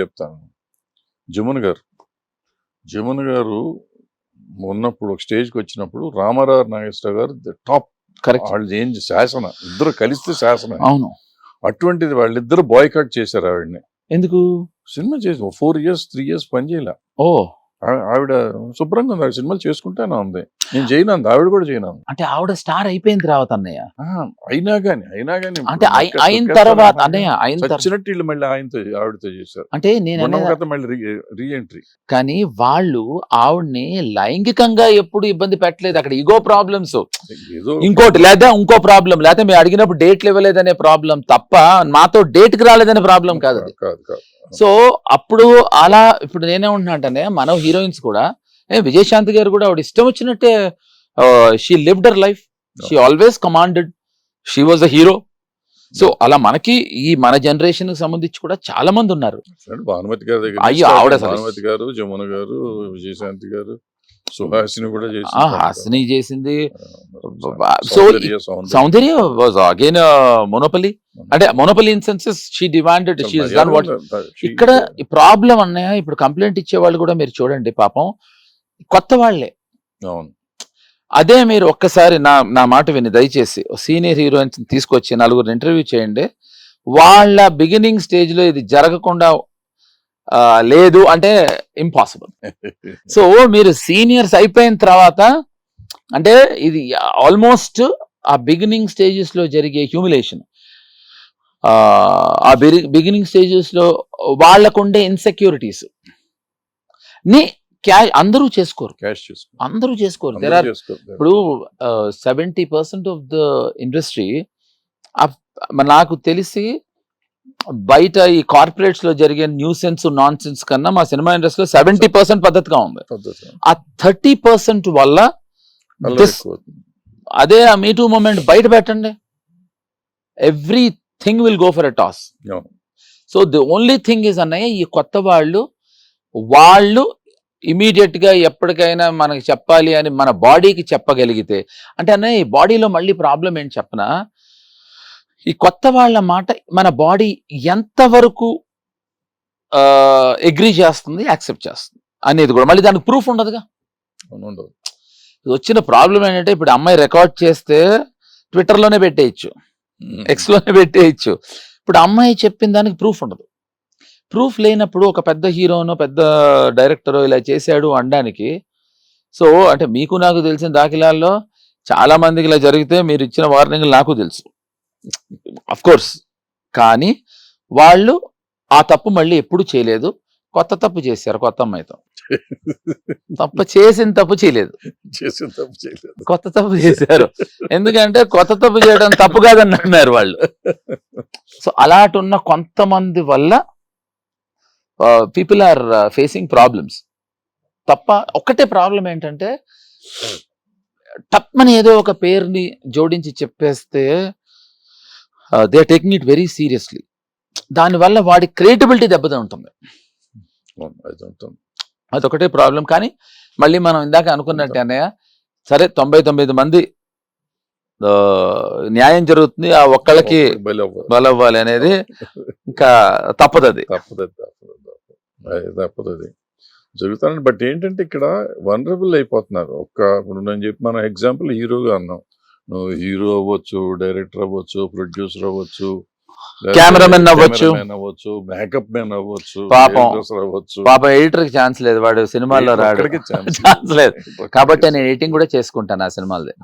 చెప్తాను. జమున గారు. జమున గారు ఉన్నప్పుడు ఒక స్టేజ్కి వచ్చినప్పుడు రామారావు నాగేశ్వర గారు టాప్ కరెక్ట్. వాళ్ళు ఏం శాసన ఇద్దరు కలిస్తే శాసన. అవును. అటువంటిది వాళ్ళిద్దరు బాయ్కాట్ చేశారు ఆవిడని. ఎందుకు? సినిమా చేసి ఫోర్ ఇయర్స్ త్రీ ఇయర్స్ పనిచేయలే ఓ. ఆవిడ శుభ్రంగా ఉంది. సినిమాలు చేసుకుంటానే ఉంది. నేను చేయనంది ఆవిడ కూడా చేయను అంటే ఆవిడ స్టార్ అయిపోయిన తర్వాత అన్నయ్య? అయినా గాని అయినా గాని అంటే అయి- అయిన తర్వాత అన్నయ్య అయిన వీళ్ళు మళ్ళీ ఆయనతో ఆవిడతో చేశారు. అంటే నేను మళ్ళీ రీ ఎంట్రీ కానీ వాళ్ళు ఆవిడ్ని లైంగికంగా ఎప్పుడు ఇబ్బంది పెట్టలేదు. అక్కడ ఇగో ప్రాబ్లమ్స్. ఇంకోటి లేదా ఇంకో ప్రాబ్లం. లేకపోతే మేము అడిగినప్పుడు డేట్లు ఇవ్వలేదనే ప్రాబ్లం తప్ప మాతో డేట్కి రాలేదనే ప్రాబ్లం కాదు కాదు కాదు. సో అప్పుడు అలా ఇప్పుడు నేనేమంటున్నా అంటే మన హీరోయిన్స్ కూడా ఏ విజయశాంతి గారు కూడా ఆవిడ ఇష్టం వచ్చినట్టే she lived her life she always commanded she was a hero so అలా మనకి ఈ మన జనరేషన్కి సంబంధించి కూడా చాలా మంది ఉన్నారు. భానుమతి గారి దగ్గర అయ్యో, ఆవిడ భానుమతి గారు జమున గారు విజయశాంతి గారు. సుహాసిని కూడా చేసి హాసిని చేసింది so Soundarya was again monopoly అంటే monopoly in senses she demanded she done what ఇక్కడ ప్రాబ్లం అన్నయ్య ఇప్పుడు కంప్లైంట్ ఇచ్చే వాళ్ళు కూడా మీరు చూడండి పాపం. కొత్త వాళ్ళే. అవును. అదే మీరు ఒక్కసారి నా నా మాట విని దయచేసి సీనియర్ హీరోయిన్స్ తీసుకొచ్చి నలుగురు ఇంటర్వ్యూ చేయండి. వాళ్ళ బిగినింగ్ స్టేజ్లో ఇది జరగకుండా లేదు అంటే ఇంపాసిబుల్ సో మీరు సీనియర్స్ అయిపోయిన తర్వాత అంటే ఇది ఆల్మోస్ట్ ఆ బిగినింగ్ స్టేజెస్లో జరిగే హ్యూమిలేషన్ ఆ బిగినింగ్ స్టేజెస్లో వాళ్ళకుండే ఇన్సెక్యూరిటీస్ని క్యా అందరూ చేసుకోరు. క్యాష్ చేసుకో అందరూ చేసుకోరు. అందరూ దెర్ ఆర్ చేసుకోరు. ఇప్పుడు seventy percent of the industry నాకు తెలిసి బయట ఈ కార్పొరేట్స్లో జరిగే న్యూ సెన్స్ నాన్ సెన్స్ కన్నా మా సినిమా ఇండస్ట్రీలో సెవెంటీ పర్సెంట్ పద్ధతిగా ఉంది. ఆ థర్టీ పర్సెంట్ వల్ల. అదే ఆ మీటూ మూమెంట్ బయట పెట్టండి everything will go for a toss. So the only thing is అన్నయ్య ఈ కొత్త వాళ్ళు వాళ్ళు ఇమీడియట్గా ఎప్పటికైనా మనకి చెప్పాలి అని మన బాడీకి చెప్పగలిగితే అంటే అన్నయ్య ఈ బాడీలో మళ్ళీ ప్రాబ్లం ఏంటి చెప్పనా ఈ కొత్త వాళ్ళ మాట మన బాడీ ఎంతవరకు అగ్రి చేస్తుంది యాక్సెప్ట్ చేస్తుంది అనేది కూడా. మళ్ళీ దానికి ప్రూఫ్ ఉండదుగా? ఉండదు. వచ్చిన ప్రాబ్లం ఏంటంటే ఇప్పుడు అమ్మాయి రికార్డ్ చేస్తే ట్విట్టర్లోనే పెట్టేయచ్చు. ఎక్స్లోనే పెట్టేయచ్చు. ఇప్పుడు అమ్మాయి చెప్పిన దానికి ప్రూఫ్ ఉండదు. ప్రూఫ్ లేనప్పుడు ఒక పెద్ద హీరోనో పెద్ద డైరెక్టర్ ఇలా చేశాడు అనడానికి సో అంటే మీకు నాకు తెలిసిన దాఖలాల్లో చాలా మందికి ఇలా జరిగితే మీరు ఇచ్చిన వార్నింగ్ నాకు తెలుసు. అఫ్ కోర్స్ కానీ వాళ్ళు ఆ తప్పు మళ్ళీ ఎప్పుడు చేయలేదు. కొత్త తప్పు చేశారు కొత్త అమ్మాయితో. తప్పు చేసిన తప్పు చేయలేదు. చేసిన తప్పు చేయలేదు. కొత్త తప్పు చేశారు. ఎందుకంటే కొత్త తప్పు చేయడం తప్పు కాదని అన్నారు వాళ్ళు. సో అలాంటి ఉన్న కొంతమంది వల్ల పీపుల్ ఆర్ ఫేసింగ్ ప్రాబ్లమ్స్ తప్ప ఒక్కటే ప్రాబ్లం ఏంటంటే టప్మని ఏదో ఒక పేరుని జోడించి చెప్పేస్తే they are taking it very seriously దానివల్ల వాడి క్రియేటిబిలిటీ దెబ్బతింటుంది. అదొకటే ప్రాబ్లం కానీ మళ్ళీ మనం ఇందాక అనుకున్నట్టు అన్నయ్య సరే తొంభై తొమ్మిది మంది న్యాయం జరుగుతుంది ఆ ఒక్కళ్ళకి. బలవ్వాలి అనేది ఇంకా తప్పదు అది. తప్పదు అది, తప్పదు అది, తప్పదు. అది తప్పదు అది. జరుగుతానండి బట్ ఏంటంటే ఇక్కడ వనరబుల్ అయిపోతున్నారు. ఒక్క ఇప్పుడు నేను చెప్పి మన ఎగ్జాంపుల్ హీరోగా అన్నాం. నువ్వు హీరో అవ్వచ్చు డైరెక్టర్ అవ్వచ్చు ప్రొడ్యూసర్ అవ్వచ్చు Cameraman అవ్వచ్చు. అవ్వచ్చు మేకప్ మ్యాన్ అవ్వచ్చు పాపం. అవ్వచ్చు. పాప ఎడిటర్కి ఛాన్స్ లేదు వాడు సినిమాల్లో రాడు. ఛాన్స్ లేదు. కాబట్టి నేను ఎడిటింగ్ కూడా చేసుకుంటాను ఆ సినిమాలది.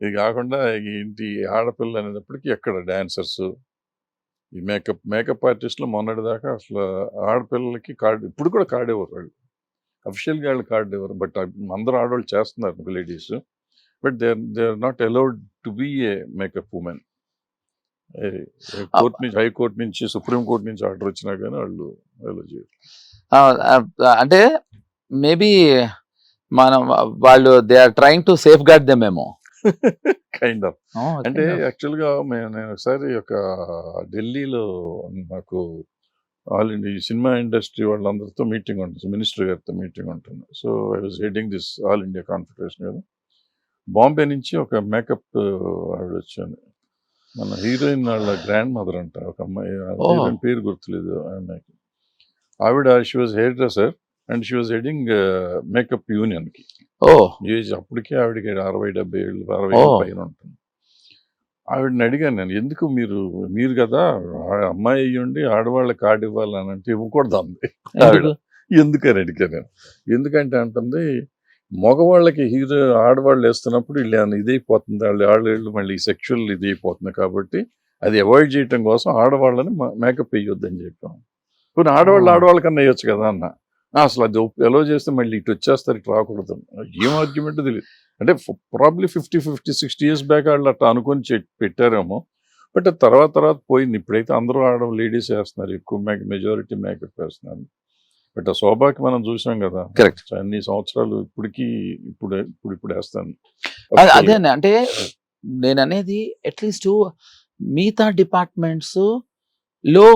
ఇది కాకుండా ఇంటి ఆడపిల్ల అనేటప్పటికి ఎక్కడ డాన్సర్స్? ఈ మేకప్ మేకప్ ఆర్టిస్టులు మొన్నటి దాకా అసలు ఆడపిల్లలకి కార్డు ఇప్పుడు కూడా కార్డు ఇవ్వరు వాళ్ళు. అఫిషియల్గా వాళ్ళు కార్డు ఇవ్వరు. బట్ అందరూ ఆడవాళ్ళు చేస్తున్నారు ladies. But they they are not allowed to be a makeup women court నుంచి హైకోర్టు నుంచి సుప్రీం కోర్టు నుంచి ఆర్డర్ వచ్చినా కానీ వాళ్ళు అలో చేయరు. అంటే మేబీ మనం వాళ్ళు they are trying to safeguard them ఏమో. కైండ్ ఆఫ్ అంటే యాక్చువల్గా మేము నేను ఒకసారి ఒక ఢిల్లీలో నాకు ఆల్ ఇండియా సినిమా ఇండస్ట్రీ వాళ్ళందరితో మీటింగ్ ఉంటుంది మినిస్టర్ గారితో మీటింగ్ ఉంటుంది. So I was heading this all India confederation కదా. బాంబే నుంచి ఒక మేకప్ ఆవిడ వచ్చాను మన హీరోయిన్ వాళ్ళ గ్రాండ్ మదర్ అంట ఒక అమ్మాయి. పేరు గుర్తులేదు అమ్మాయికి. ఆవిడ she was hairdresser and she was heading makeup యూనియన్కి ఓ. ఏజ్ అప్పటికే ఆవిడకి అరవై డెబ్బై ఏళ్ళు అరవై పైన ఉంటుంది. ఆవిడని అడిగాను నేను ఎందుకు మీరు మీరు కదా అమ్మాయి అయ్యుండి ఆడవాళ్ళకి కార్డు ఇవ్వాలని అంటే ఇవ్వకూడదు అంది ఎందుకు? ఎందుకని అడిగాను నేను. ఎందుకంటే అంటుంది మగవాళ్ళకి హీరో ఆడవాళ్ళు వేస్తున్నప్పుడు వీళ్ళు ఇదైపోతుంది వాళ్ళు ఆడవాళ్ళు మళ్ళీ సెక్షువల్ ఇది అయిపోతుంది కాబట్టి అది అవాయిడ్ చేయటం కోసం ఆడవాళ్ళని మేకప్ వేయొద్దని చెప్పాం. కొన్ని ఆడవాళ్ళు ఆ. ఆడవాళ్ళ కన్నా వేయొచ్చు కదా అన్న. "ఆ, అసలు అది ఎలా చేస్తే మళ్ళీ ఇటు వచ్చేస్తారు ఇటు రాకూడదు. ఏం ఆర్గ్యుమెంట్ తెలియదు అంటే probably fifty fifty sixty years back వాళ్ళు అట్లా అనుకొని పెట్టారేమో. బట్ తర్వాత తర్వాత పోయింది. ఇప్పుడైతే అందరూ ఆడ లేడీస్ వేస్తున్నారు ఎక్కువ మేక మెజారిటీ మేకప్ వేస్తున్నారు. బట్ ఆ శోభాకి మనం చూసాం కదా. Correct. అన్ని సంవత్సరాలు ఇప్పటికి ఇప్పుడు ఇప్పుడు ఇప్పుడు వేస్తాను అదే అదే అంటే నేను అనేది అట్లీస్ట్ మిగతా డిపార్ట్మెంట్స్లో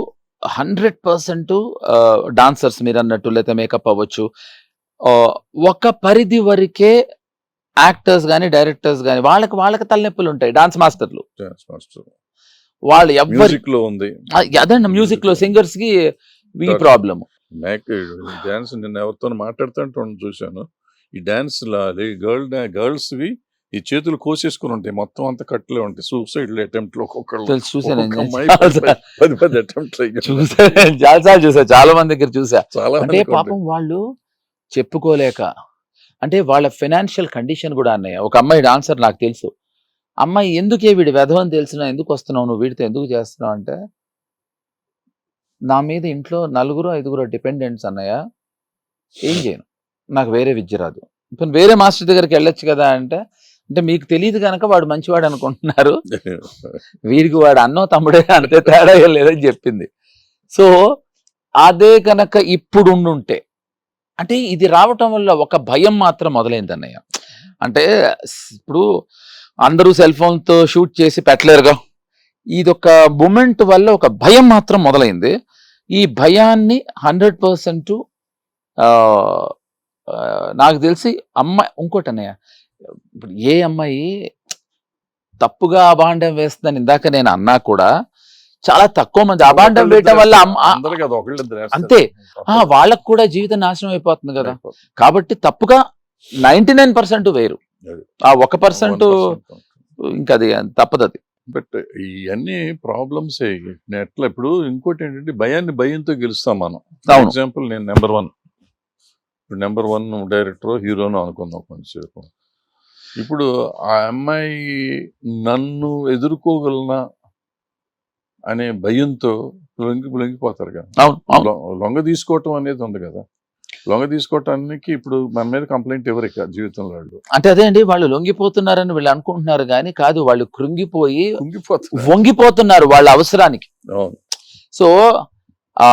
హండ్రెడ్ పర్సెంట్ డాన్సర్స్ మీరు అన్నట్టు లేకపోతే మేకప్ అవ్వచ్చు. ఒక పరిధి వరకే యాక్టర్స్ కానీ డైరెక్టర్స్ కానీ వాళ్ళకి వాళ్ళకి తలనొప్పులు ఉంటాయి డాన్స్ మాస్టర్లు వాళ్ళు ఎవ్వరు మ్యూజిక్లో ఉంది అదండి. మ్యూజిక్లో సింగర్స్కి ఈ. ప్రాబ్లమ్. మేక డాన్స్ నేను ఎవరితో మాట్లాడుతుంటే చూశాను. ఈ డాన్స్ గర్ల్ గర్ల్స్ వి ఈ చేతులు కోసేసుకుని ఉంటాయి. మొత్తం అంతా కట్లే ఉంటాయి. సూసైడ్ అటెంప్ట్లో చాలా చూసా చాలా సార్లు చూసా చాలా మంది దగ్గర చూసా చాలా అంటే పాపం వాళ్ళు చెప్పుకోలేక అంటే వాళ్ళ ఫైనాన్షియల్ కండిషన్ కూడా అన్నయ్య. ఒక అమ్మాయి డాన్సర్ నాకు తెలుసు. అమ్మాయి ఎందుకే వీడి వెధవని తెలిసినా ఎందుకు వస్తున్నావు? నువ్వు వీడితో ఎందుకు చేస్తున్నావు అంటే నా మీద ఇంట్లో నలుగురు ఐదుగురు డిపెండెంట్స్ అన్నయ్య ఏం చేయను. నాకు వేరే విద్య రాదు. ఇప్పుడు వేరే మాస్టర్ దగ్గరికి వెళ్ళొచ్చు కదా అంటే అంటే మీకు తెలియదు కనుక వాడు మంచివాడు అనుకుంటున్నారు. వీరికి వాడు అన్నో తమ్ముడే అంతే తేడా లేదని చెప్పింది. సో అదే కనుక ఇప్పుడు ఉండుంటే అంటే ఇది రావటం వల్ల ఒక భయం మాత్రం మొదలైంది అన్నయ్య. అంటే ఇప్పుడు అందరూ సెల్ ఫోన్తో షూట్ చేసి పెట్టలేరుగా. ఇది ఒక మూమెంట్ వల్ల ఒక భయం మాత్రం మొదలైంది. ఈ భయాన్ని హండ్రెడ్ పర్సెంట్ నాకు తెలిసి అమ్మాయి ఇంకోటి అన్నయ్య ఇప్పుడు ఏ అమ్మాయి తప్పుగా అభాండం వేస్తుందని ఇందాక నేను అన్నా కూడా చాలా తక్కువ మంది అభాండం వేయటం వల్ల. అంతే. ఆ, వాళ్ళకు కూడా జీవితం నాశనం అయిపోతుంది కదా. కాబట్టి తప్పుగా నైన్టీ నైన్ పర్సెంట్ వేరు. ఆ ఒక పర్సెంట్ 1% ఇంకా అది తప్పదు అది బట్ ఇవన్నీ ప్రాబ్లమ్స్ ఎట్లా ఇప్పుడు ఇంకోటి ఏంటంటే భయాన్ని భయంతో గెలుస్తాం మనం. ఎగ్జాంపుల్ నేను నెంబర్ వన్. ఇప్పుడు నెంబర్ వన్ డైరెక్టర్ హీరోను అనుకుందాం కొంచెంసేపు. ఇప్పుడు ఆ అమ్మాయి నన్ను ఎదుర్కోగలనా అనే భయంతో లొంగి లొంగిపోతారు కదా. లొంగ తీసుకోవటం అనేది ఉంది కదా. లొంగ తీసుకోవటానికి ఇప్పుడు మన మీద కంప్లైంట్ ఎవరు ఇక జీవితంలో వాళ్ళు. అంటే అదే అండి వాళ్ళు లొంగిపోతున్నారని వీళ్ళు అనుకుంటున్నారు కానీ కాదు వాళ్ళు కృంగిపోయి వంగిపోతున్నారు వాళ్ళ అవసరానికి. సో ఆ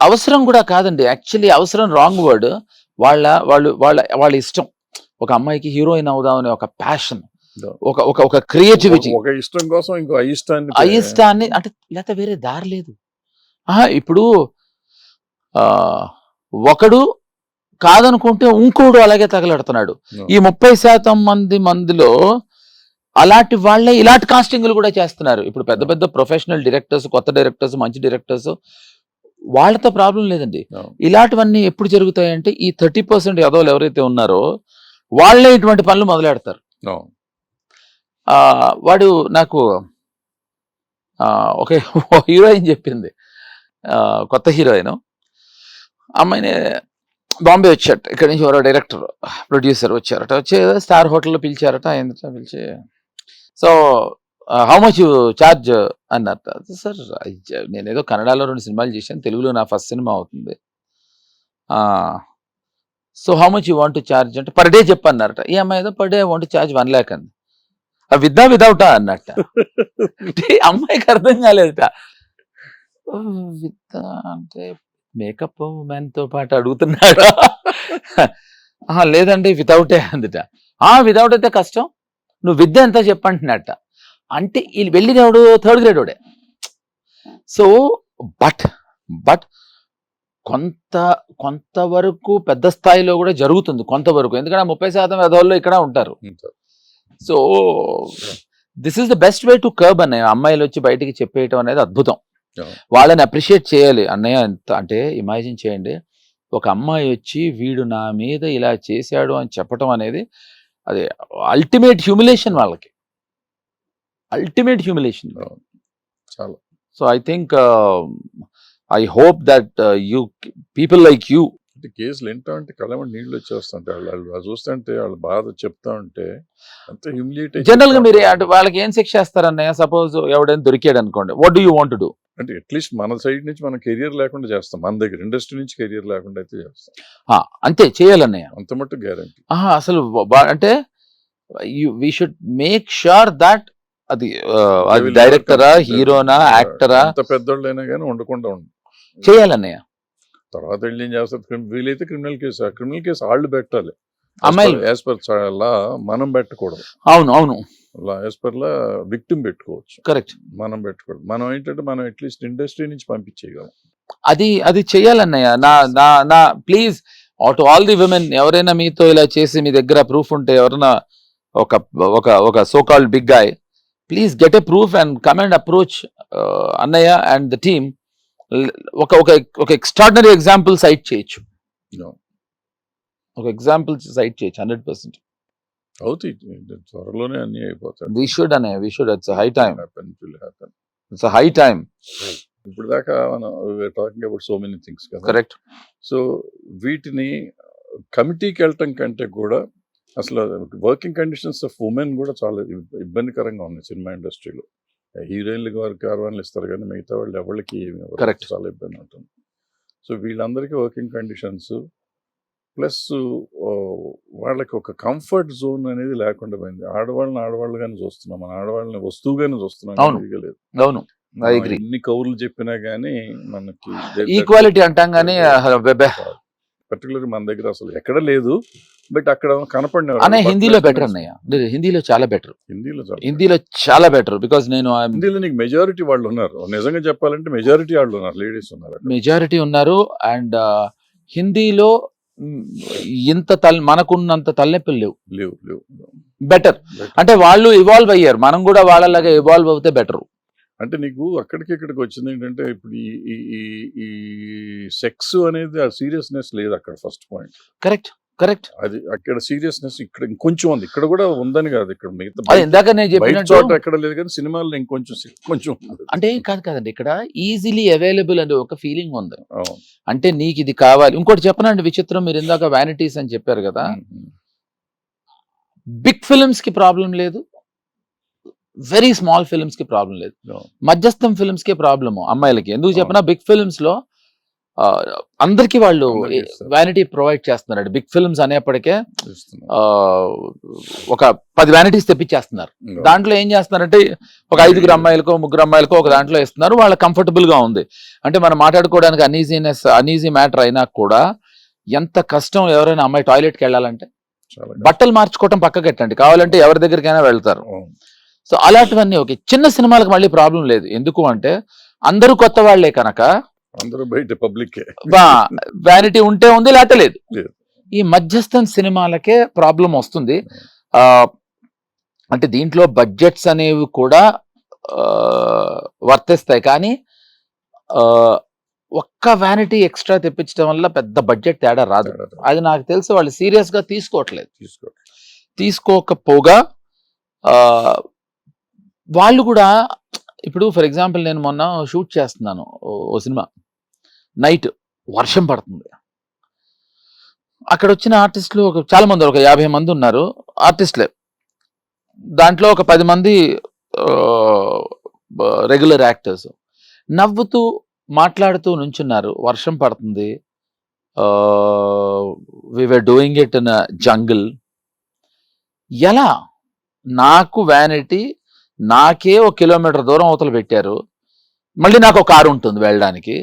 అవసరం కూడా కాదండి. యాక్చువల్లీ అవసరం రాంగ్ వర్డ్ వాళ్ళ వాళ్ళు వాళ్ళ వాళ్ళ ఇష్టం. ఒక అమ్మాయికి హీరోయిన్ అవుదామనే ఒక ప్యాషన్ ఒక ఒక ఒక క్రియేటివిటీ ఒక ఇష్టం కోసం ఇంకో అయిష్టాన్ని అయిష్టాన్ని అంటే లేకపోతే వేరే దారి లేదు. ఆహా ఇప్పుడు ఆ ఒకడు కాదనుకుంటే ఇంకోడు అలాగే తగలడుతున్నాడు. ఈ ముప్పై శాతం మంది మందిలో అలాంటి వాళ్ళే ఇలాంటి కాస్టింగ్లు కూడా చేస్తున్నారు. ఇప్పుడు పెద్ద పెద్ద ప్రొఫెషనల్ డైరెక్టర్స్ కొత్త డైరెక్టర్స్ మంచి డైరెక్టర్స్ వాళ్ళతో ప్రాబ్లం లేదండి. ఇలాంటివన్నీ ఎప్పుడు జరుగుతాయంటే ఈ థర్టీ పర్సెంట్ యదవులు ఎవరైతే ఉన్నారో వాళ్ళే ఇటువంటి పనులు మొదలెడతారు. వాడు నాకు ఒక హీరోయిన్ చెప్పింది. కొత్త హీరోయిన్. అమ్మాయిని బాంబే వచ్చాట ఇక్కడి నుంచి ఎవరో డైరెక్టర్ ప్రొడ్యూసర్ వచ్చారట. వచ్చి స్టార్ హోటల్లో పిలిచారట. ఏంటంటే పిలిచి సో హౌ మచ్ ఛార్జ్ అన్నారట. సార్ నేను ఏదో కన్నడలో రెండు సినిమాలు చేశాను. తెలుగులో నా ఫస్ట్ సినిమా అవుతుంది. So how much you want charge అంటే పర్ డే చెప్పన్నారట ఈ అమ్మాయి ఏదో per day want charge one lakh అంది. విద్దా విదౌటా అన్నట్ట. అంటే అమ్మాయికి అర్థం కాలేదట. "ఓ, విత్ అంటే మేకప్ మ్యాన్తో పాటు అడుగుతున్నాడు? "ఆహా, లేదండి వితౌటే అందుట. ఆ వితౌట్ అయితే కష్టం. నువ్వు విద్య ఎంత చెప్పంటున్నట్ట. అంటే వీళ్ళు వెళ్ళినవాడు థర్డ్ గ్రేడ్ వాడే. సో బట్ బట్ కొంత కొంతవరకు పెద్ద స్థాయిలో కూడా జరుగుతుంది. కొంతవరకు. ఎందుకంటే ముప్పై శాతం ఎదవాళ్ళు ఇక్కడ ఉంటారు. So this is the best way to curb అనే అమ్మాయిలు వచ్చి బయటికి చెప్పేయటం అనేది అద్భుతం. వాళ్ళని అప్రిషియేట్ చేయాలి. అన్నయ్య ఎంత అంటే ఇమాజిన్ చేయండి. ఒక అమ్మాయి వచ్చి వీడు నా మీద ఇలా చేశాడు అని చెప్పటం అనేది అది అల్టిమేట్ హ్యూమిలేషన్ వాళ్ళకి. Ultimate humiliation. చాలా. So I think I hope that you people like you అంటే కేసులు ఏంటో అంటే కళ్ళమని నీళ్ళు వచ్చేస్తుంటాయి. వాళ్ళు చూస్తుంటే వాళ్ళు బాధ చెప్తా ఉంటే అంత హ్యూమిలియేట్ జనరల్గా మీరు అంటే వాళ్ళకి ఏం శిక్ష చేస్తారన్నయ్య? సపోజ్ ఎవడైనా దొరికాడు అనుకోండి. What do you want do అంటే అట్లీస్ట్ మన సైడ్ నుంచి మనం కెరియర్ లేకుండా చేస్తాం. మన దగ్గర ఇండస్ట్రీ నుంచి కెరియర్ లేకుండా అయితే చేస్తాం. అంతే చేయాలన్నయ్య. అంత మట్టు గ్యారంటీ ఆహా, అసలు అంటే we should make sure that అది డైరెక్టరా హీరోనా యాక్టరా ఎంత పెద్దోళ్ళైనా కానీ ఉండకుండా ఉండు. చేయాలన్నయ్య. తర్వాత వెళ్ళి ఏం చేస్తారు? వీలైతే క్రిమినల్ కేసు ఆ క్రిమినల్ కేసు వాళ్ళు పెట్టాలి. అమ్మాయిలు. యాజ్ పర్ లా మనం పెట్టకూడదు. అవును అవును. యాజ్ పర్ లా విక్టిమ్ పెట్టుకోవచ్చు. కరెక్ట్ మనం పెట్టకూడదు. మనం ఏంటంటే మనం అట్లీస్ట్ ఇండస్ట్రీ నుంచి పంపించేయగలం. అది అది చెయ్యాలన్నయ్య నా నా నా please to all the women ఎవరైనా మీతో ఇలా చేసి మీ దగ్గర ప్రూఫ్ ఉంటే ఎవరైనా ఒక ఒక ఒక so called big guy please get a proof and come and approach అన్నయ్య అండ్ ద టీమ్ ఒక ఒక ఒక ఎక్స్ట్రాడినరీ ఎగ్జాంపుల్ సైట్ చేయొచ్చు. ఒక ఎగ్జాంపుల్ సైట్ చేయొచ్చు హండ్రెడ్ పర్సెంట్ అవుతాయి. త్వరలోనే అన్ని అయిపోతాయి. వి షుడ్ అనే we should it's high time. It's high time ఇప్పుడు దాకా మనం talking about so many things కదా. కరెక్ట్ సో వీటిని కమిటీకి వెళ్ళటం కంటే కూడా అసలు వర్కింగ్ కండిషన్స్ ఆఫ్ ఉమెన్ కూడా చాలా ఇబ్- ఇబ్బందికరంగా ఉన్నాయి సినిమా ఇండస్ట్రీలో హీరోయిన్లకి వారికి కార్వాన్లు ఇస్తారు కానీ మిగతా వాళ్ళు ఎవరికి. Correct. చాలా ఇబ్బంది ఉంటుంది సో వీళ్ళందరికీ వర్కింగ్ కండిషన్స్ ప్లస్ వాళ్ళకి ఒక కంఫర్ట్ జోన్ అనేది లేకుండా పోయింది. ఆడవాళ్ళని ఆడవాళ్ళుగానే చూస్తున్నాం. మన ఆడవాళ్ళని వస్తువుగానే చూస్తున్నాం లేదు. అవును. ఎన్ని కౌర్లు చెప్పినా గానీ మనకి ఈక్వాలిటీ అంటాం కానీ పర్టికులర్ మన దగ్గర అసలు ఎక్కడ లేదు. బట్ అక్కడ కనపడిన అనే హిందీలో బెటర్ అన్నయ్య. లేదు, హిందీలో చాలా బెటర్ హిందీలో హిందీలో చాలా బెటర్ బికాస్ నేను హిందీలో నీకు మెజారిటీ వాళ్ళు ఉన్నారు. నిజంగా చెప్పాలంటే మెజారిటీ వాళ్ళు ఉన్నారు లేడీస్ ఉన్నారు. మెజారిటీ ఉన్నారు అండ్ హిందీలో మ్, ఇంత తల్ మనకున్నంత తలనొప్పులు లేవు. లేవు లేవు. బెటర్. అంటే వాళ్ళు ఇవాల్వ్ అయ్యారు. మనం కూడా వాళ్ళలాగా ఇవాల్వ్ అవుతే బెటర్ అంటే నీకు అక్కడికి ఇక్కడికి వచ్చింది ఏంటంటే ఇప్పుడు ఈ ఈ ఈ- ఈ సెక్స్ అనేది ఆ సీరియస్నెస్ లేదు అక్కడ ఫస్ట్ పాయింట్ కరెక్ట్ కరెక్ట్. అది అక్కడ సీరియస్నెస్ ఇక్కడ ఇంకొంచెం ఉంది. ఇక్కడ కూడా ఉందని కాదు. ఇక్కడ మిగతా ఇందాక నేను చెప్పినట్టు ఎక్కడ లేదు కానీ సినిమాల్లో ఇంకొంచెం కొంచెం. అంటే కాదు కాదండి. ఇక్కడ ఈజీలీ అవైలబుల్ అనే ఒక ఫీలింగ్ ఉంది. అంటే నీకు ఇది కావాలి. ఇంకోటి చెప్పనండి విచిత్రం. మీరు ఇందాక వ్యానిటీస్ అని చెప్పారు కదా. బిగ్ ఫిల్మ్స్కి ప్రాబ్లం లేదు. వెరీ స్మాల్ ఫిల్మ్స్కి ప్రాబ్లం లేదు. మధ్యస్థం ఫిల్మ్స్ కే ప్రాబ్లమ్ అమ్మాయిలకి. ఎందుకు చెప్పినా? బిగ్ ఫిల్మ్స్లో అందరికీ వాళ్ళు. వ్యానిటీ ప్రొవైడ్ చేస్తున్నారు బిగ్ ఫిల్మ్స్ అనేప్పటికే ఒక పది వ్యానిటీస్ తెప్పించేస్తున్నారు. దాంట్లో ఏం చేస్తున్నారంటే ఒక ఐదుగురు అమ్మాయిలకో ముగ్గురు అమ్మాయిలకో ఒక దాంట్లో ఇస్తున్నారు వాళ్ళ కంఫర్టబుల్గా ఉంది. అంటే మనం మాట్లాడుకోవడానికి అనీజీనెస్ అనీజీ మ్యాటర్ అయినా కూడా ఎంత కష్టం ఎవరైనా అమ్మాయి టాయిలెట్కి వెళ్ళాలంటే? బట్టలు మార్చుకోవటం పక్కకెట్టండి కావాలంటే ఎవరి దగ్గరికైనా వెళ్తారు. సో అలాంటివన్నీ ఓకే. చిన్న సినిమాలకు మళ్ళీ ప్రాబ్లం లేదు. ఎందుకు అంటే అందరూ కొత్త వాళ్ళే కనుక అందరూ బయట పబ్లిక్ వ్యానిటీ ఉంటే ఉంది లేకపోతే లేదు. ఈ మధ్యస్థం సినిమాలకే ప్రాబ్లం వస్తుంది. ఆ అంటే దీంట్లో బడ్జెట్స్ అనేవి కూడా వర్తిస్తాయి. కానీ ఒక్క వ్యానిటీ ఎక్స్ట్రా తెప్పించడం వల్ల పెద్ద బడ్జెట్ తేడా రాదు. అది నాకు తెలిసి వాళ్ళు సీరియస్గా తీసుకోవట్లేదు. తీసుకో తీసుకోకపోగా ఆ, వాళ్ళు కూడా ఇప్పుడు ఫర్ ఎగ్జాంపుల్ నేను మొన్న షూట్ చేస్తున్నాను ఓ సినిమా. నైట్ వర్షం పడుతుంది. అక్కడ వచ్చిన ఆర్టిస్టులు ఒక చాలా మంది ఒక యాభై మంది ఉన్నారు. ఆర్టిస్టులే. దాంట్లో ఒక పది మంది రెగ్యులర్ యాక్టర్స్. నవ్వుతూ మాట్లాడుతూ నుంచున్నారు. వర్షం పడుతుంది. Were doing it in jungle ఎలా? నాకు వ్యానిటీ నాకే ఒక కిలోమీటర్ దూరం అవతల పెట్టారు. మళ్ళీ నాకు ఒక కారు ఉంటుంది వెళ్ళడానికి.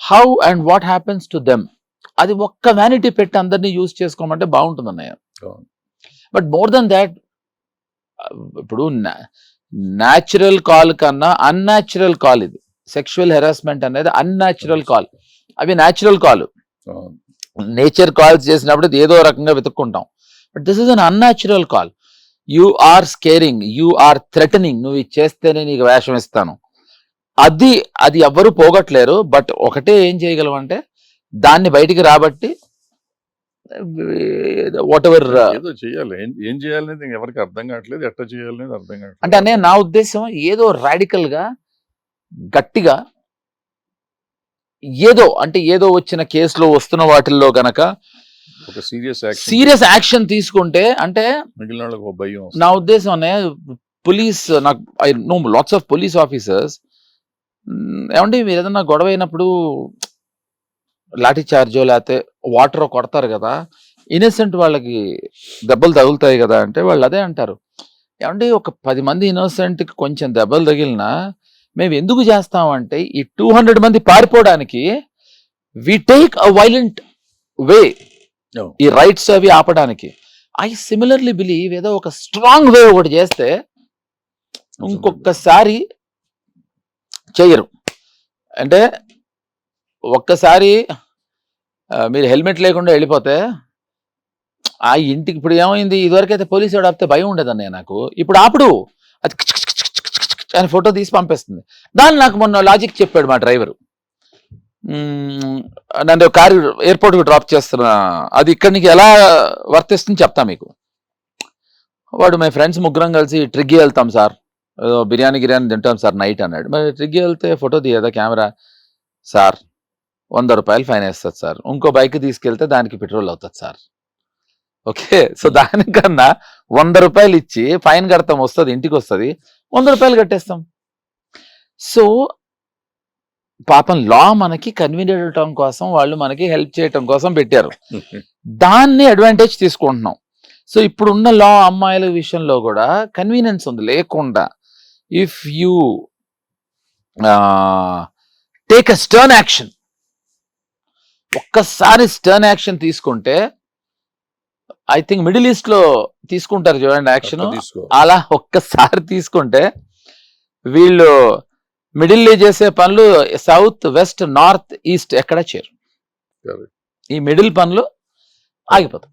How and what happens to them అది ఒక్క వ్యానిటీ పెట్టి అందరినీ యూజ్ చేసుకోమంటే బాగుంటుంది అన్నయ్య. బట్ మోర్ దెన్ దాట్ ఇప్పుడు న్యాచురల్ కాల్ కన్నా అన్యాచురల్ కాల్ ఇది. సెక్షువల్ హెరాస్మెంట్ అనేది అన్యాచురల్ కాల్ అవి న్యాచురల్ కాల్. నేచర్ కాల్స్ చేసినప్పుడు ఏదో రకంగా వెతుక్కుంటాం. But this is an unnatural call you are scaring you are threatening నువ్వు ఇది చేస్తేనే నీకు వేషం ఇస్తాను. అది అది ఎవ్వరు పోగొట్టలేరు. బట్ ఒకటే ఏం చేయగలం అంటే దాన్ని బయటికి రాబట్టి వాట్ ఎవర్ ఏదో చేయాలి. ఏం చేయాలనేది ఎవరికి అర్థం కావట్లేదు. ఎట్లా చేయాలనేది అర్థం కావట్లేదు. అంటే అనే నా ఉద్దేశం ఏదో రాడికల్గా గట్టిగా ఏదో అంటే ఏదో వచ్చిన కేసులో వస్తున్న వాటిల్లో గనక ఒక సీరియస్ యాక్షన్ సీరియస్ యాక్షన్ తీసుకుంటే అంటే మిగిలిన భయం. నా ఉద్దేశం అనే పోలీస్ నాకు I know lots of police officers ఏమండి మీరు ఏదన్నా గొడవ అయినప్పుడు లాఠీ చార్జో లేకపోతే వాటర్ కొడతారు కదా ఇన్నసెంట్ వాళ్ళకి దెబ్బలు తగులుతాయి కదా అంటే వాళ్ళు అదే అంటారు. ఏమంటే ఒక పది మంది innocent కి కొంచెం దెబ్బలు తగిలినా మేము ఎందుకు చేస్తామంటే ఈ టూ హండ్రెడ్ మంది పారిపోవడానికి వి టేక్ అ వైలెంట్ వే. ఈ రైట్స్ అవి ఆపడానికి. ఐ సిమిలర్లీ బిలీవ్ ఏదో ఒక స్ట్రాంగ్ వే ఒకటి చేస్తే ఇంకొకసారి చెయ్యరు అంటే ఒక్కసారి మీరు హెల్మెట్ లేకుండా వెళ్ళిపోతే ఆ ఇంటికి ఇప్పుడు ఏమైంది? ఇదివరకైతే పోలీసు వాడు ఆపితే భయం ఉండేదన్నయ్య నాకు. ఇప్పుడు ఆపుడు. అది అని ఫోటో తీసి పంపేస్తుంది. దాన్ని నాకు మొన్న లాజిక్ చెప్పాడు మా డ్రైవరు. నన్ను కారు ఎయిర్పోర్ట్కి డ్రాప్ చేస్తున్న అది ఇక్కడి నుంచి ఎలా వర్తిస్తుంది చెప్తా మీకు. వాడు మా ఫ్రెండ్స్ ముగ్గురం కలిసి ట్రిగ్గి వెళ్తాం సార్. ఏదో బిర్యానీ గిర్యానీ తింటాం సార్ నైట్ అన్నాడు. మరి ట్రిగ్గి వెళ్తే ఫోటో తీయదా కెమెరా? సార్ వంద రూపాయలు ఫైన్ వేస్తుంది సార్. ఇంకో బైక్ తీసుకెళ్తే దానికి పెట్రోల్ అవుతుంది సార్. ఓకే సో దానికన్నా వంద రూపాయలు ఇచ్చి ఫైన్ కడతాం వస్తుంది ఇంటికి వస్తుంది వంద రూపాయలు కట్టేస్తాం. సో పాపం లా మనకి కన్వీనియంట్ అవటం కోసం వాళ్ళు మనకి హెల్ప్ చేయటం కోసం పెట్టారు. దాన్ని అడ్వాంటేజ్ తీసుకుంటున్నాం. సో ఇప్పుడున్న లా అమ్మాయిల విషయంలో కూడా కన్వీనియన్స్ ఉంది లేకుండా. If you take a stern action ఒక్కసారి స్టర్న్ యాక్షన్ తీసుకుంటే ఐ థింక్ మిడిల్ ఈస్ట్లో తీసుకుంటారు చూడండి యాక్షన్ అలా ఒక్కసారి తీసుకుంటే వీళ్ళు మిడిల్ చేసే పనులు సౌత్ వెస్ట్ నార్త్ ఈస్ట్ ఎక్కడ చేరు. ఈ మిడిల్ పనులు ఆగిపోతాయి.